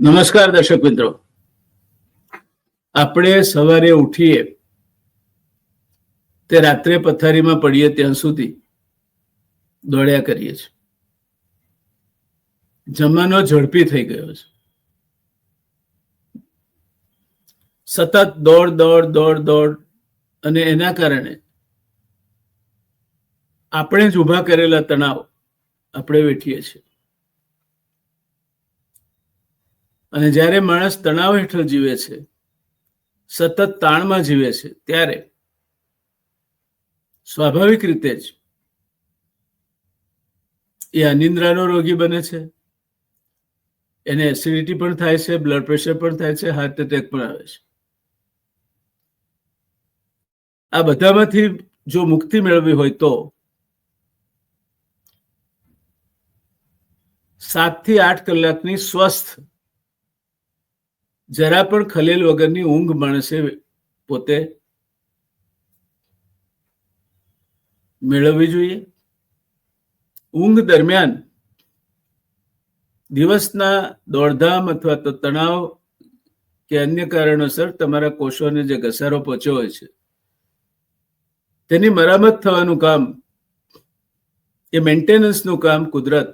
નમસ્કાર દર્શક મિત્રો. આપણે સવારે ઉઠીએ, તે રાત્રે પથારીમાં પડીએ ત્યાં સુધી દોડ્યા કરીએ છીએ. જમાનો ઝડપી થઈ ગયો છે. સતત દોડ દોડ દોડ દોડ અને એના કારણે આપણે જ ઊભા કરેલા તણાવ આપણે વેઠીએ છીએ. અને જ્યારે માણસ તણાવ હેઠળ જીવે છે, સતત તાણમાં જીવે છે, ત્યારે સ્વાભાવિક રીતે જ એ અનિદ્રાનો રોગી બને છે. એને એસિડિટી પણ થાય છે બ્લડ પ્રેશર પણ થાય છે હાર્ટ એટેક પણ આવે છે. આ બધામાંથી જો મુક્તિ મેળવવી હોય તો સાતથી આઠ કલાકની સ્વસ્થ જરા પણ ખલેલ વગરની ઊંઘ માણસે પોતે મેળવવી જોઈએ. ઊંઘ દરમિયાન દિવસના દોડધામ અથવા તો તણાવ કે અન્ય કારણોસર તમારા કોષોને જે ઘસારો પહોંચ્યો હોય છે, તેની મરામત થવાનું કામ એ મેન્ટેનન્સનું કામ કુદરત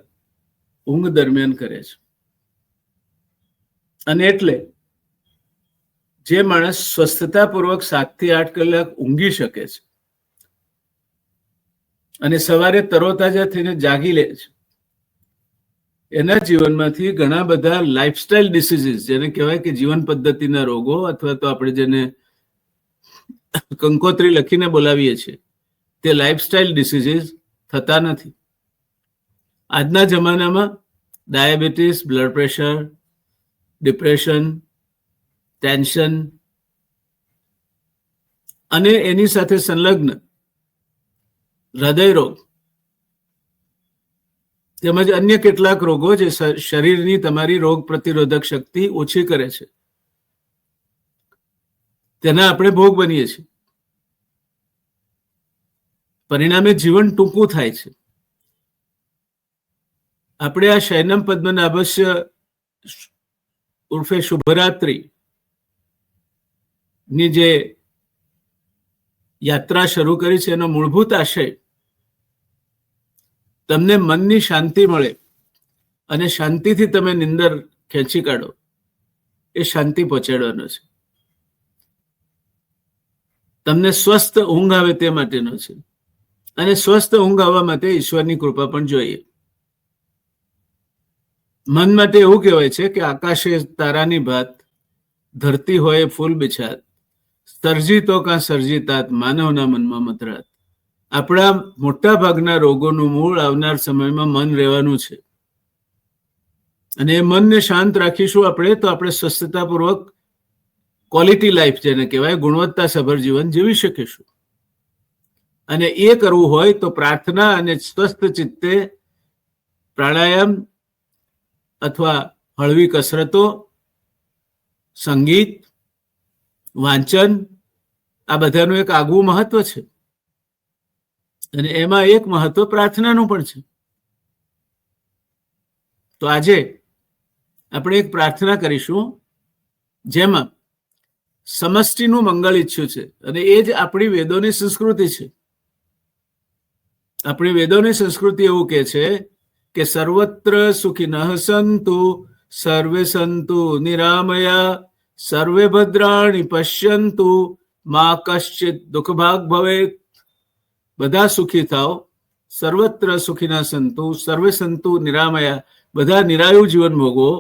ઊંઘ દરમિયાન કરે છે. અને એટલે જે માણસ સ્વસ્થતાપૂર્વક સાતથી આઠ કલાક ઊંઘી શકે છે અને સવારે તરોતાજા થઈને જાગી લે છે. એના જીવનમાંથી ઘણા બધા લાઇફસ્ટાઇલ ડિસીઝીસ જેને કહેવાય કે જીવન પદ્ધતિના રોગો અથવા તો આપણે જેને કંકોત્રી લખીને બોલાવીએ છીએ, તે લાઇફસ્ટાઇલ ડિસીઝીસ થતા નથી. આજના જમાનામાં diabetes, blood pressure depression tension અને એની સાથે સંલગ્ન હૃદય રોગ તેમજ અન્ય કેટલાક રોગો જે શરીરની તમારી રોગ પ્રતિરોધક શક્તિ ઓછી કરે છે. તેના આપણે ભોગ બનીએ છીએ. પરિણામે જીવન ટૂંકું થાય છે. આપણે આ શૈનમ પદ્મનાભસ્ય ઉર્ફે શુભરાત્રી ની જે યાત્રા શરૂ કરી છે, એનો મૂળભૂત આશય તમને મનની શાંતિ મળે અને શાંતિથી તમે નિંદર ખેંચી કાઢો, એ શાંતિ પહોંચાડવાનો છે. તમને સ્વસ્થ ઊંઘ આવે તે માટેનો છે. અને સ્વસ્થ ઊંઘ આવવા માટે ઈશ્વરની કૃપા પણ જોઈએ. મન માટે એવું કહેવાય છે કે આકાશે તારાની ભાત, ધરતી હોય ફૂલ બિછાત સર્જી કા સર્જિતાત માનવના મનમાં મતરાત. આપણા મોટા ભાગના રોગોનું મૂળ આવનાર સમયમાં મન રહેવાનું છે. અને એ મનને શાંત રાખીશું આપણે તો આપણે સ્વસ્થતાપૂર્વક ક્વોલિટી લાઈફ જેને કહેવાય, ગુણવત્તા સભર જીવન જીવી શકીશું. અને એ કરવું હોય તો પ્રાર્થના અને સ્વસ્થ ચિત્તે પ્રાણાયામ અથવા હળવી કસરતો, સંગીત વાંચન આ બધાનું એક આગવું મહત્વ છે. અને એમાં એક મહત્વ પ્રાર્થનાનું પણ છે. તો આજે આપણે એક પ્રાર્થના કરીશું, જેમાં સમષ્ટિનું મંગળ ઈચ્છ્યું છે અને એ જ આપણી વેદોની સંસ્કૃતિ છે. આપણી વેદોની સંસ્કૃતિ એવું કે છે કે સર્વત્ર સુખિનઃ સંતુ, સર્વે સંતુ નિરામયા સર્વે ભદ્રાણી પશ્યંતુ, મા કશ્ચિત દુઃખભાગ ભવે બધા સુખી થાવ સર્વત્ર સુખીના સંતુ, સર્વે સંતુ નિરામયા, બધા નિરાયુ જીવન ભોગવો.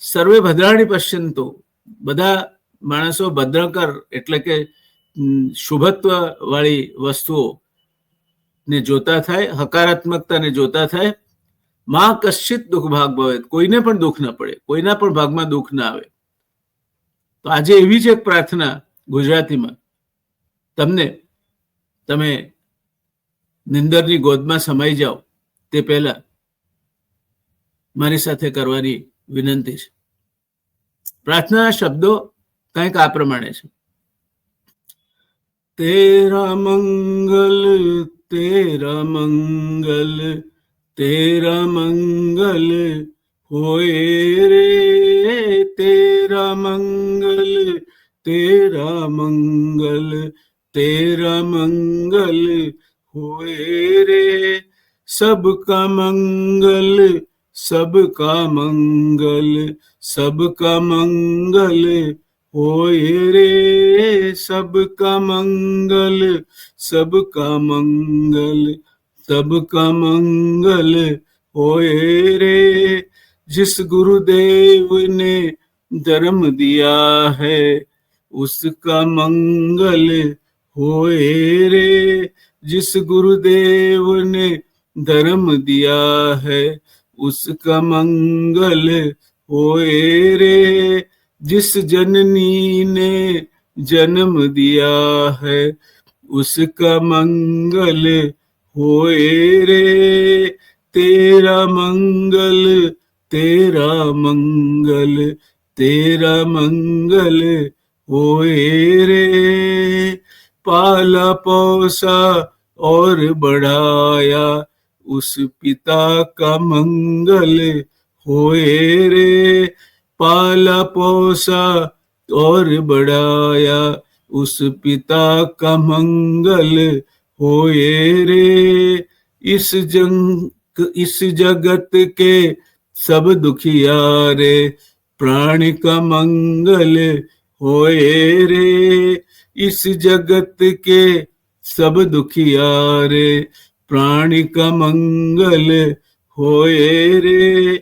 સર્વે ભદ્રાણી પશ્યંતુ, બધા માણસો ભદ્રકર એટલે કે શુભત્વ વાળી વસ્તુઓ ને જોતા થાય, હકારાત્મકતાને જોતા થાય. માં કશ્ચિત દુઃખ ભાગ ભવે કોઈને પણ દુઃખ ના પડે, કોઈના પણ ભાગમાં દુઃખ ના આવે. તો આજે એવી જ એક પ્રાર્થના ગુજરાતીમાં. તમને, તમે નિંદરની ગોદમાં સમાઈ જાઓ, તે પહેલા મારી સાથે કરવાની વિનંતી છે. પ્રાર્થના શબ્દો કંઈક આ પ્રમાણે છે. તેરા મંગલ તેરા મંગલ તેરા મંગલ હોય રે मंगल तेरा मंगल तेरा मंगल होए रे सबका मंगल सबका मंगल सबका मंगल होए रे सबका मंगल सबका मंगल सबका मंगल होए रे जिस गुरुदेव ने धर्म दिया है उसका मंगल होए रे जिस गुरुदेव ने धर्म दिया है उसका मंगल होए रे जिस जननी ने जन्म दिया है उसका मंगल होए रे तेरा मंगल तेरा मंगल तेरा मंगल होए रे, पाला पोसा और बढ़ाया उस पिता का मंगल होए रे, पाला पोसा और बढ़ाया उस पिता का मंगल होए रे। इस जंग, इस जगत के सब दुखियारे प्राणी का मंगल होए रे इस जगत के सब दुखियारे प्राणी का मंगल होए रे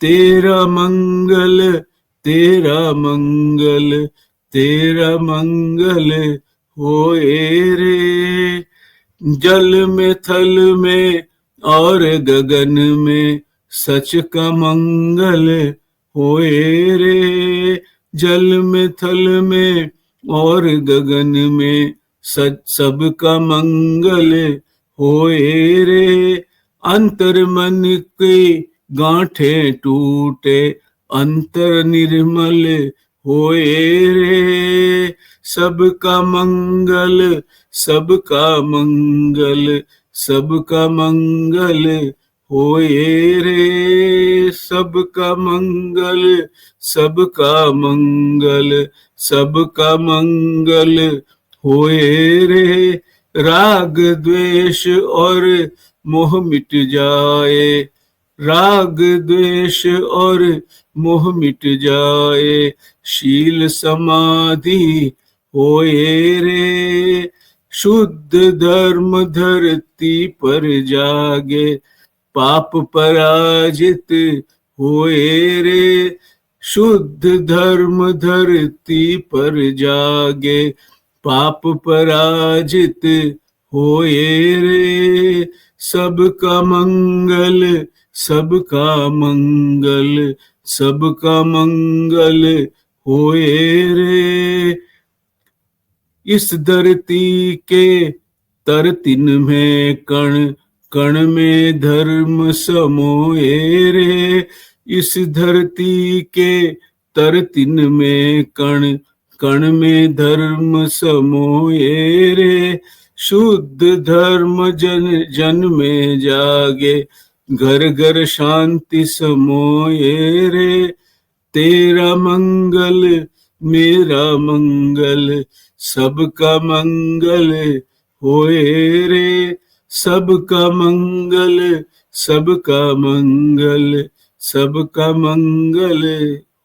तेरा मंगल तेरा मंगल तेरा मंगल होए रे जल में थल में और गगन में सच का मंगल होए रे, जल में, थल में और गगन में सच, सबका मंगल होए रे। अंतर मन के गांठे टूटे, अंतर निर्मल होए रे। सबका मंगल सबका मंगल सबका मंगल होए रे, सबका मंगल सबका मंगल सबका मंगल। हो होए रे, राग, द्वेष और मोह मिट जाए। राग, द्वेष और मोह मिट जाए। शील समाधि हो होए रे, शुद्ध धर्म धरती पर जागे। पाप पराजित होए रे। शुद्ध धर्म धरती पर जागे, पाप पराजित होए रे। सबका मंगल सबका मंगल सबका मंगल होए रे। इस धरती के तर तरतिन में कण कण में धर्म समोए रे। इस धरती के तरतिन में कण कण में धर्म समोए रे। शुद्ध धर्म जन जन में जागे, घर घर शांति समोए रे। तेरा मंगल, मेरा मंगल, सबका मंगल होए रे। सबका मंगल सबका मंगल सबका મંગલ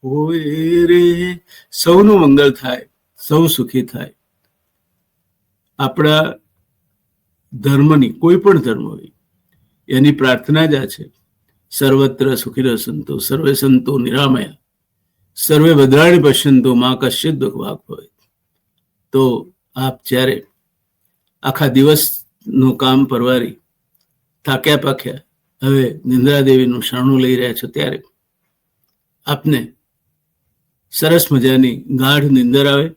હોય રે સૌનું મંગલ થાય સૌ સુખી થાય આપણા ધર્મની કોઈ પણ ધર્મ હોય એની પ્રાર્થના જ આ છે સર્વત્ર સુખી સંતો સર્વે સંતો નિરામયા સર્વે ભદ્રાણી પશ્યંતો માં કશ્ય દુઃખ વાગ હોય તો આપ જ્યારે આખા દિવસનું કામ પરવારી. થાક્યા પાક્યા. હવે નિંદ્રા દેવીનું શરણું લઈ રહ્યા છો ત્યારે. આપને સરસ મજાની ગાઢ નિંદર આવે.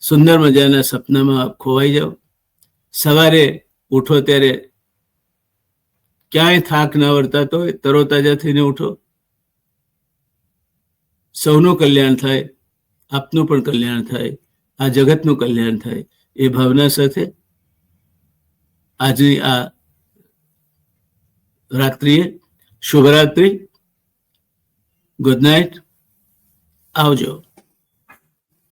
સુંદર મજાના સપનામાં ખોવાઈ જાઓ. સવારે ઉઠો ત્યારે ક્યાંય થાક ના વર્તાતો હોય, તરોતાજા થઈને ઉઠો. સૌનું કલ્યાણ થાય, આપનું પણ કલ્યાણ થાય, આ જગતનું કલ્યાણ થાય, એ ભાવના સાથે આજની આ રાત્રિએ શુભરાત્રિ ગુડ નાઇટ આવજો.